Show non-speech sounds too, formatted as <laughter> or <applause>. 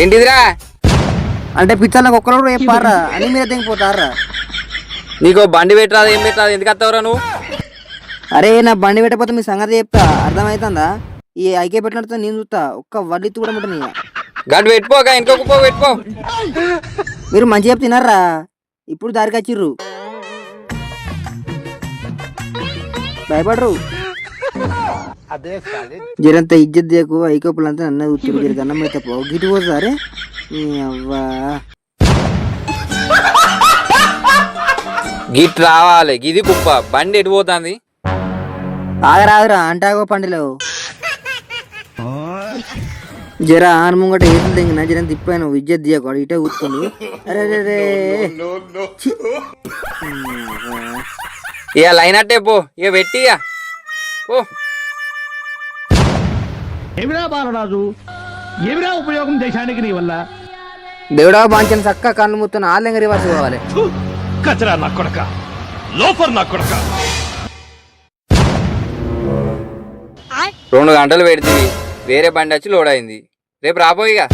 ఏంటిదిరా? అంటే పిచ్చర్లకు ఒక్కరు చెప్పారా? అని మీద తెగిపోతారా నీకు బండి పెట్టరాదు ఏం పెట్టరాదు ఎందుకు వస్తావురా నువ్వు? అరే నా బండి పెట్టకపోతే మీ సంగతి చెప్తా అర్థమవుతుందా ఈ ఐకే పెట్టినట్టు నేను చూస్తా ఒక్క వడ్డీ కూడా ముట్టని గడ్డు పెట్టుకోక ఇంకొక పో పెట్టుకో. మీరు మంచిగా తిన్నారా ఇప్పుడు దారికి వచ్చిర్రు భయపడరు. జరంత ఇజ్జత్ చేయకు ఐకోపులంతా నన్ను కూర్చోరు <laughs> జర అన్నం అయితే పో గిటి నీ అవ్వా. గిట్ రావాలి. గిది కుప్ప. బండి ఎటు పోతుంది? ఆగరాగరా అంటాగో పండిలో. జర ఆన ముంగట ఏతులు తెంగిన జర తిప్పాను. విద్యుత్ దియకు ఇటే కూర్చోండి. అరే ఛీ. ఇక లైన్ అట్టే పో. ఇక పెట్టి ఇక పో. ఏమిరా బాలరాజు? ఏమిరా ఉపయోగం దేశానికి నీ వల్ల? దేవుడా బాంచని చక్క కళ్ళు ముత్తున్న ఆలయంగా రివర్స్ కావాలి! కచరా నా కొడక. లోఫర్ నా కొడక. రెండు గంటలు పెడితే వేరే బండి వచ్చి లోడ్ అయింది. రేపు రాబోయిగా.